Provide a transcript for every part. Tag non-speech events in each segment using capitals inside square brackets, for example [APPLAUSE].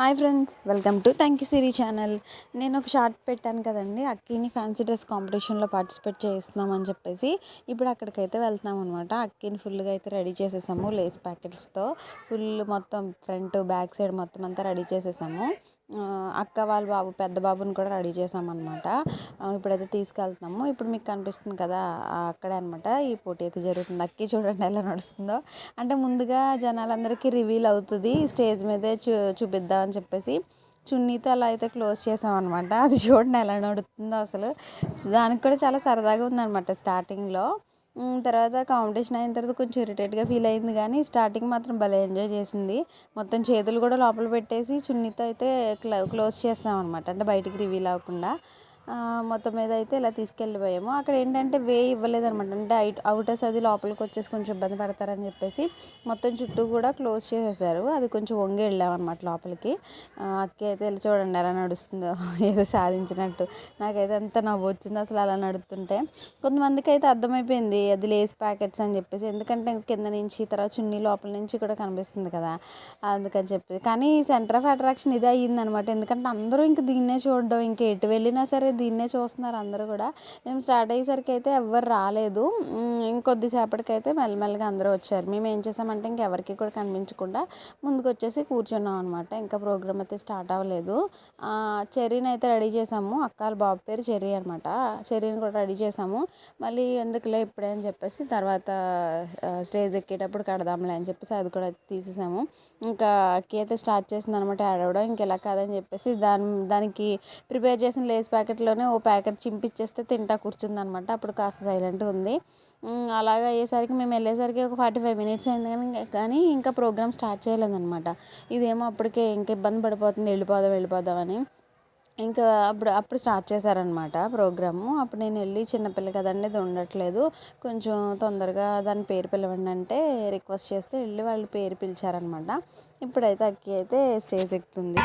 Hi friends welcome to thank you Siri channel. నేను ఒక short పెట్టాను కదండి అక్కిని ఫ్యాన్సీ డ్రెస్ కాంపిటీషన్లో పార్టిసిపేట్ చేస్తున్నాం అని చెప్పేసి ఇప్పుడు అక్కడికైతే వెళ్తున్నాం అనమాట అక్కిని ఫుల్గా అయితే రెడీ చేసేసాము లేస్ ప్యాకెట్స్తో. ఫుల్ మొత్తం ఫ్రంట్ బ్యాక్ సైడ్ మొత్తం అంతా రెడీ చేసేసాము. అక్క వాళ్ళ బాబు పెద్ద బాబుని కూడా రెడీ చేసామన్నమాట ఇప్పుడైతే తీసుకెళ్తున్నాము. ఇప్పుడు మీకు కనిపిస్తుంది కదా అక్కడే అనమాట ఈ పోటీ అయితే జరుగుతుంది. అక్కి చూడండి ఎలా నడుస్తుందో. అంటే ముందుగా జనాలందరికీ రివీల్ అవుతుంది. స్టేజ్ మీదే చూ చూపిద్దాం అని చెప్పేసి చున్నీతో అలా అయితే క్లోజ్ చేసామన్నమాట అది చూడండి ఎలా నడుస్తుందో అసలు. దానికి కూడా చాలా సరదాగా ఉందన్నమాట స్టార్టింగ్లో. తర్వాత కాంపిటీషన్ అయిన తర్వాత కొంచెం ఇరిటేట్గా ఫీల్ అయింది కానీ స్టార్టింగ్ మాత్రం భలే ఎంజాయ్ చేసింది. మొత్తం చేతులు కూడా లోపల పెట్టేసి చున్నీతో అయితే క్లో క్లోజ్ చేస్తాం అనమాట అంటే బయటికి రివీల్ అవ్వకుండా. మొత్తం మీద అయితే ఇలా తీసుకెళ్ళిపోయాము. అక్కడ ఏంటంటే వే ఇవ్వలేదన్నమాట. అంటే ఐట్ అవుటర్స్ అది లోపలికి వచ్చేసి కొంచెం ఇబ్బంది పడతారని చెప్పేసి మొత్తం చుట్టూ కూడా క్లోజ్ చేసేసారు. అది కొంచెం వంగి వెళ్ళామన్నమాట లోపలికి. ఆ, అక్క అయితే వెళ్ళి చూడండి ఎలా నడుస్తుందో [LAUGHS] ఏదో సాధించినట్టు. నాకైతే అంత నవ్వు వచ్చింది అసలు అలా నడుతుంటే కొంతమందికి అయితే అర్థమైపోయింది అది లేస్ ప్యాకెట్స్ అని చెప్పేసి. ఎందుకంటే కింద నుంచి తర్వాత చున్నీ లోపల నుంచి కూడా కనిపిస్తుంది కదా అందుకని చెప్పి కానీ సెంటర్ ఆఫ్ అట్రాక్షన్ ఇదే అయ్యిందనమాట ఎందుకంటే అందరూ ఇంక దీన్నే చూడడం ఇంక ఎటు వెళ్ళినా సరే దీన్నే చూస్తున్నారు అందరూ కూడా. మేము స్టార్ట్ అయ్యేసరికి అయితే ఎవ్వరు రాలేదు. ఇంకొద్దిసేపటికైతే ఇంకొద్దిసేపటికి అయితే మెల్లమెల్లగా అందరూ వచ్చారు. మేము ఏం చేసామంటే ఇంకెవరికి కూడా కనిపించకుండా ముందుకు వచ్చేసి కూర్చున్నాం అనమాట ఇంకా ప్రోగ్రామ్ అయితే స్టార్ట్ అవ్వలేదు. చెర్రీని అయితే రెడీ చేసాము. అక్క వాళ్ళ బాబు పేరు చెర్రీ అనమాట చెర్రీని కూడా రెడీ చేసాము. మళ్ళీ ఎందుకులే ఇప్పుడే అని చెప్పేసి తర్వాత స్టేజ్ ఎక్కేటప్పుడు కడదాంలే అని చెప్పేసి అది కూడా తీసేసాము. ఇంకా అక్కి అయితే స్టార్ట్ చేసింది అనమాట ఆడవడం ఇంకెలా కాదని చెప్పేసి దాని దానికి ప్రిపేర్ చేసిన లేస్ ప్యాకెట్లోనే ఓ ప్యాకెట్ చింపిచ్చేస్తే తింటా కూర్చుందనమాట. అప్పుడు కాస్త సైలెంట్గా ఉంది. అలాగ అయ్యేసరికి మేము వెళ్ళేసరికి ఒక ఫార్టీ ఫైవ్ మినిట్స్ అయింది కానీ కానీ ఇంకా ప్రోగ్రామ్ స్టార్ట్ చేయలేదన్నమాట ఇదేమో అప్పటికే ఇంకా ఇబ్బంది పడిపోతుంది వెళ్ళిపోదాం వెళ్ళిపోదాం అని. ఇంకా అప్పుడు అప్పుడు స్టార్ట్ చేశారనమాట ప్రోగ్రాము. అప్పుడు నేను వెళ్ళి చిన్నపిల్ల కదండి ఇది ఉండట్లేదు. కొంచెం తొందరగా దాని పేరు పిలవండి అంటే రిక్వెస్ట్ చేస్తే వెళ్ళి వాళ్ళు పేరు పిలిచారనమాట ఇప్పుడైతే అక్కి అయితే స్టేజ్ ఎక్కుతుంది.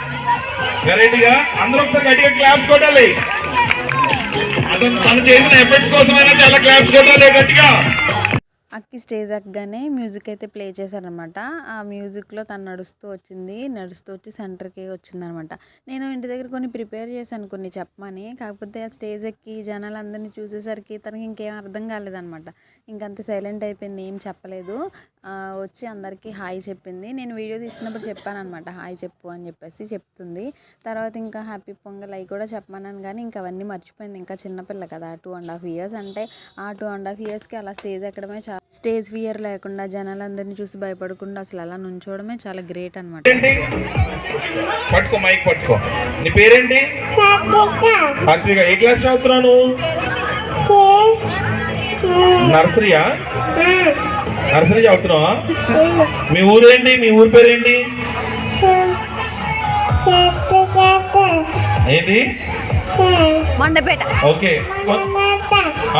అతను తను చేసిన కోసమైనా చాలా క్లాప్స్ కొట్టాలి గట్టిగా. అక్కి స్టేజ్ ఎక్కగానే మ్యూజిక్ అయితే ప్లే చేశారనమాట. ఆ మ్యూజిక్లో తను నడుస్తూ వచ్చింది నడుస్తూ వచ్చి సెంటర్కి వచ్చిందనమాట. నేను ఇంటి దగ్గర కొన్ని ప్రిపేర్ చేశాను కొన్ని చెప్పమని. కాకపోతే ఆ స్టేజ్ ఎక్కి జనాలందరినీ చూసేసరికి తనకి ఇంకేం అర్థం కాలేదనమాట. ఇంకంత సైలెంట్ అయిపోయింది ఏం చెప్పలేదు. వచ్చి అందరికీ హాయ్ చెప్పింది. నేను వీడియో తీసినప్పుడు చెప్పాను అనమాట హాయ్ చెప్పు అని చెప్పేసి చెప్తుంది. తర్వాత ఇంకా హ్యాపీ పొంగల్ అవి కూడా చెప్పమన్నాను కానీ ఇంకా అవన్నీ మర్చిపోయింది. ఇంకా చిన్నపిల్ల కదా టూ అండ్ హాఫ్ ఇయర్స్ అంటే ఆ టూ అండ్ హాఫ్ ఇయర్స్కి అలా స్టేజ్ ఎక్కడమే చాలా స్టేజ్ ఫియర్ లేకుండా జనాలందరినీ చూసి భయపడకుండా అసలు అలా నుంచోవడమే చాలా గ్రేట్ అనమాట పట్టుకో మైక్ పట్టుకో. నీ పేరేంటి? సాత్విక ఏ క్లాస్ చదువుతున్నావు నర్సరీయా? నర్సరీ చదువుతున్నావా? మీ ఊరేంటి? మీ ఊరి పేరేంటి? ఏంటి? మొండపేట. ఓకే.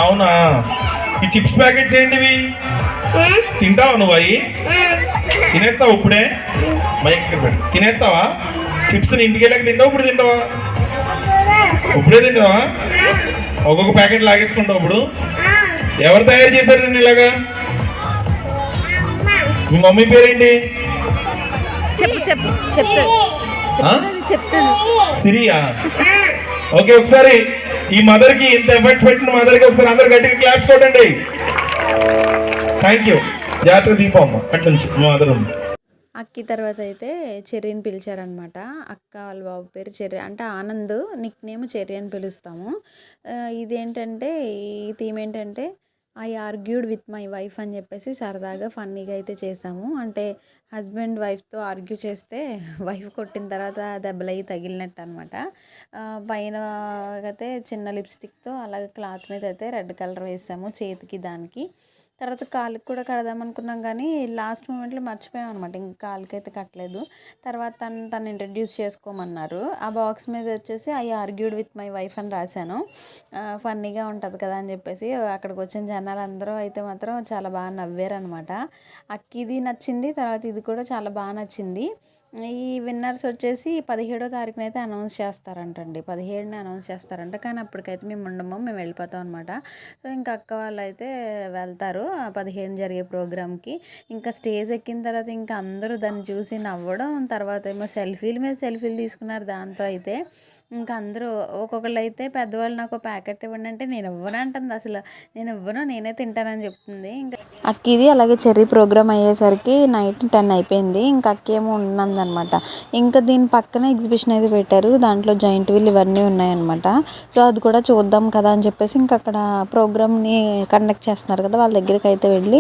అవునా? ఈ చిప్స్ ప్యాకెట్స్ ఏంటివి? తింటావా నువ్వు అవి తినేస్తావా ఇప్పుడే? మైక్. తినేస్తావా? చిప్స్ ఇంటికి వెళ్ళాక తింటావా? ఇప్పుడు తింటావా? ఇప్పుడే తింటావా? ఒక్కొక్క ప్యాకెట్ లాగేసుకుంటావు ఇప్పుడు. ఎవరు తయారు చేశారు నేను ఇలాగా? మీ మమ్మీ పేరేంటి? చెప్పు చెప్పు? చెప్తాను. సిరియా? ఓకే ఒకసారి ఈ మదర్కి ఇంత ఎఫర్ట్స్ పెట్టిన మదర్కి ఒకసారి అందరు గట్టిగా క్లాప్స్ కొట్టండి. థ్యాంక్ యూ జాగ్రత్తగా దీపమ్మ అటు నుంచి మా మదర్ ఉంది అక్కి తర్వాత అయితే చెర్రీని పిలిచారనమాట అక్క వాళ్ళ బాబు పేరు చెర్రీ అంటే ఆనంద్ నిక్ నేమ్ చెర్రీ అని పిలుస్తాము. ఇదేంటంటే ఈ థీమ్ ఏంటంటే I argued with my wife అని చెప్పేసి సరదాగా ఫన్నీగా అయితే చేసాము. అంటే హస్బెండ్ వైఫ్తో ఆర్గ్యూ చేస్తే [LAUGHS] వైఫ్ కొట్టిన తర్వాత దెబ్బలయ్యి తగిలినట్టు అనమాట పైన అయితే చిన్న లిప్స్టిక్తో అలాగే క్లాత్ మీద అయితే రెడ్ కలర్ వేసాము చేతికి దానికి. తర్వాత కాలుకి కూడా కడదాం అనుకున్నాం కానీ లాస్ట్ మూమెంట్లో మర్చిపోయాం అనమాట ఇంకా కాలుకి అయితే కట్టలేదు. తర్వాత తను తను ఇంట్రడ్యూస్ చేసుకోమన్నారు. ఆ బాక్స్ మీద వచ్చేసి I argued with my wife అని రాశాను. ఫన్నీగా ఉంటుంది కదా అని చెప్పేసి అక్కడికి వచ్చిన జనాలు అందరూ అయితే మాత్రం చాలా బాగా నవ్వారనమాట అక్కిది నచ్చింది తర్వాత ఇది కూడా చాలా బాగా నచ్చింది. ఈ విన్నర్స్ వచ్చేసి పదిహేడో తారీఖున అయితే అనౌన్స్ చేస్తారంటండి. పదిహేడున అనౌన్స్ చేస్తారంట. కానీ అప్పటికైతే మేము ఉండము మేము వెళ్ళిపోతాం అనమాట సో ఇంకా అక్క వాళ్ళు అయితే వెళ్తారు పదిహేను జరిగే ప్రోగ్రామ్కి. ఇంకా స్టేజ్ ఎక్కిన తర్వాత ఇంకా అందరూ దాన్ని చూసి నవ్వడం తర్వాత ఏమో సెల్ఫీల మీద సెల్ఫీలు తీసుకున్నారు దాంతో అయితే. ఇంకా అందరూ ఒక్కొక్కళ్ళు అయితే పెద్దవాళ్ళు నాకు ప్యాకెట్ ఇవ్వండి అంటే నేను ఇవ్వను అంటుంది అసలు. నేను ఇవ్వను నేనే తింటానని చెప్తుంది. ఇంకా అక్కిది అలాగే చెర్రీ ప్రోగ్రామ్ అయ్యేసరికి నైట్ టెన్ అయిపోయింది. ఇంకా అక్కి ఏమో ఉన్నదనమాట. ఇంకా దీని పక్కన ఎగ్జిబిషన్ అయితే పెట్టారు. దాంట్లో జాయింట్ వీల్ ఇవన్నీ ఉన్నాయన్నమాట. సో అది కూడా చూద్దాం కదా అని చెప్పేసి ఇంకా అక్కడ ప్రోగ్రామ్ని కండక్ట్ చేస్తున్నారు కదా వాళ్ళ దగ్గరికి అయితే వెళ్ళి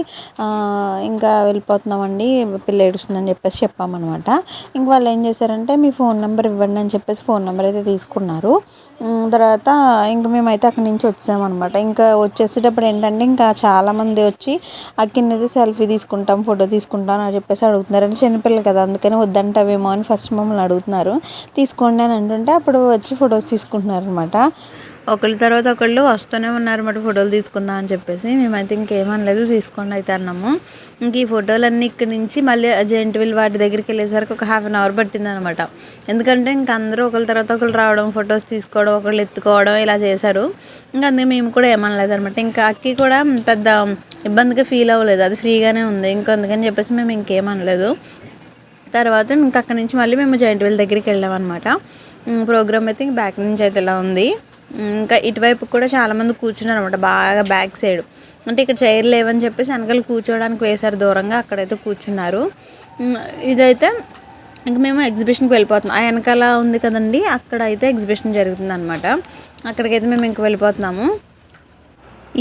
ఇంకా వెళ్ళిపోతున్నామండి పిల్ల ఏడుస్తుందని చెప్పేసి చెప్పామన్నమాట. ఇంక వాళ్ళు ఏం చేశారంటే మీ ఫోన్ నెంబర్ ఇవ్వండి అని చెప్పేసి ఫోన్ నెంబర్ అయితే తీసుకున్నారు. తర్వాత ఇంక మేమైతే అక్కడి నుంచి వచ్చామన్నమాట. ఇంకా వచ్చేసేటప్పుడు ఏంటంటే ఇంకా చాలామంది వచ్చి అక్కినది సెల్ఫీ తీసుకుంటాం ఫోటో తీసుకుంటాం అని చెప్పేసి అడుగుతున్నారు అంటే చిన్నపిల్లలు కదా అందుకని వద్దంటావేమో అని ఫస్ట్ మమ్మల్ని అడుగుతున్నారు. తీసుకోండి అని అంటుంటే అప్పుడు వచ్చి ఫొటోస్ తీసుకుంటున్నారు అనమాట ఒకళ్ళ తర్వాత ఒకళ్ళు వస్తూనే ఉన్నారన్నమాట ఫోటోలు తీసుకుందాం అని చెప్పేసి. మేమైతే ఇంకేమనలేదు తీసుకోండి అయితే అన్నాము. ఇంక ఈ ఫోటోలన్నీ ఇక్కడి నుంచి మళ్ళీ జెంట్ వీల్ వాటి దగ్గరికి వెళ్ళేసరికి ఒక హాఫ్ అన్ అవర్ పట్టిందనమాట ఎందుకంటే ఇంక అందరూ ఒకళ్ళ తర్వాత ఒకళ్ళు రావడం ఫొటోస్ తీసుకోవడం ఒకళ్ళు ఎత్తుకోవడం ఇలా చేశారు. ఇంకా అందుకే మేము కూడా ఏమనలేదు అనమాట ఇంకా అక్కి కూడా పెద్ద ఇబ్బందిగా ఫీల్ అవ్వలేదు. అది ఫ్రీగానే ఉంది. ఇంకా అందుకని చెప్పేసి మేము ఇంకేమనలేదు. తర్వాత ఇంకా అక్కడి నుంచి మళ్ళీ మేము జైంట్ వీల్ దగ్గరికి వెళ్ళామన్నమాట. ప్రోగ్రామ్ అయితే ఇంక బ్యాక్ నుంచి అయితే ఇలా ఉంది. ఇంకా ఇటువైపు కూడా చాలామంది కూర్చున్నారు అనమాట బాగా బ్యాక్ సైడ్ అంటే ఇక్కడ చైర్ లేవని చెప్పేసి వెనకాల కూర్చోవడానికి వేశారు దూరంగా అక్కడైతే కూర్చున్నారు. ఇదైతే ఇంక మేము ఎగ్జిబిషన్కి వెళ్ళిపోతున్నాం. ఆ వెనకాల ఉంది కదండి అక్కడ అయితే ఎగ్జిబిషన్ జరుగుతుంది అనమాట అక్కడికైతే మేము ఇంక వెళ్ళిపోతున్నాము.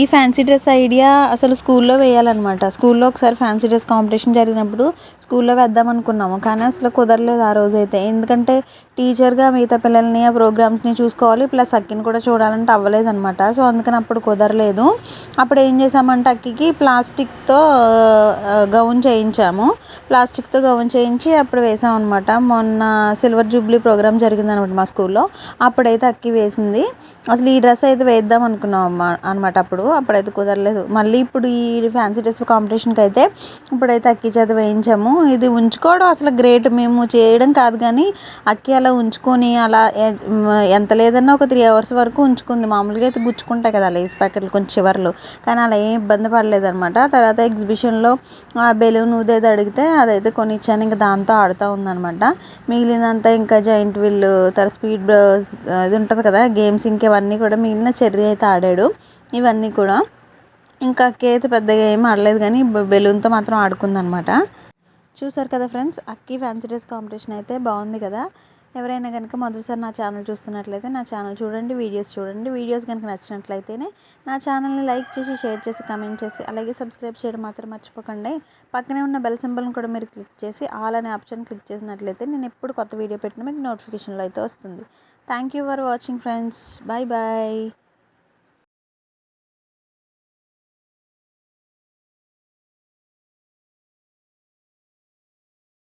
ఈ ఫ్యాన్సీ డ్రెస్ ఐడియా అసలు స్కూల్లో వేయాలన్నమాట. స్కూల్లో ఒకసారి ఫ్యాన్సీ డ్రెస్ కాంపిటీషన్ జరిగినప్పుడు స్కూల్లో వేద్దాం అనుకున్నాము. కానీ అసలు కుదరలేదు ఆ రోజు అయితే ఎందుకంటే టీచర్గా మిగతా పిల్లల్ని ఆ ప్రోగ్రామ్స్ని చూసుకోవాలి. ప్లస్ అక్కిని కూడా చూడాలంటే అవ్వలేదన్నమాట. సో అందుకని అప్పుడు కుదరలేదు. అప్పుడు ఏం చేసామంటే అక్కికి ప్లాస్టిక్తో గౌన్ చేయించాము. ప్లాస్టిక్తో గౌన్ చేయించి అప్పుడు వేసామన్నమాట. మొన్న సిల్వర్ జూబ్లీ ప్రోగ్రామ్ జరిగిందనమాట మా స్కూల్లో. అప్పుడైతే అక్కి వేసింది. అసలు ఈ డ్రెస్ అయితే వేద్దాం అనుకున్నాం అన్నమాట అనమాట అప్పుడు అప్పుడైతే కుదరలేదు. మళ్ళీ ఇప్పుడు ఈ ఫ్యాన్సీ డ్రెస్ కాంపిటీషన్కి అయితే ఇప్పుడైతే అక్కి చేత వేయించాము. ఇది ఉంచుకోవడం అసలు గ్రేట్ మేము చేయడం కాదు కానీ అక్కి అలా ఉంచుకొని అలా ఎంత లేదన్నా ఒక త్రీ అవర్స్ వరకు ఉంచుకుంది. మామూలుగా అయితే గుచ్చుకుంటాయి కదా లేస్ ప్యాకెట్లు కొంచెం చివర్లు. కానీ అలా ఏం ఇబ్బంది పడలేదు అనమాట తర్వాత ఎగ్జిబిషన్లో ఆ బెలూన్ ఉదేది అడిగితే అదైతే కొనిచ్చాను. ఇంకా దాంతో ఆడుతూ ఉందనమాట మిగిలినంతా ఇంకా జాయింట్ వీల్ తర్వాత స్పీడ్ ఇది ఉంటుంది కదా గేమ్స్ ఇంకేవన్నీ కూడా మిగిలిన చెర్రీ అయితే ఆడాడు. ఇవన్నీ కూడా. ఇంకా అక్కి అయితే పెద్దగా ఏం ఆడలేదు కానీ బెలూన్తో మాత్రం ఆడుకుందనమాట. చూసారు కదా ఫ్రెండ్స్ అక్కి ఫ్యాన్సీ డ్రెస్ కాంపిటీషన్ అయితే బాగుంది కదా. ఎవరైనా కనుక మొదటిసారి నా ఛానల్ చూస్తున్నట్లయితే నా ఛానల్ చూడండి వీడియోస్ చూడండి. వీడియోస్ కనుక నచ్చినట్లయితేనే నా ఛానల్ని లైక్ చేసి షేర్ చేసి కమెంట్ చేసి అలాగే సబ్స్క్రైబ్ చేయడం మాత్రం మర్చిపోకండి. పక్కనే ఉన్న బెల్ సింబల్ని కూడా మీరు క్లిక్ చేసి ఆల్ అనే ఆప్షన్ క్లిక్ చేసినట్లయితే నేను ఎప్పుడు కొత్త వీడియో పెట్టినా మీకు నోటిఫికేషన్లో అయితే వస్తుంది. Thank you for watching friends. Bye bye.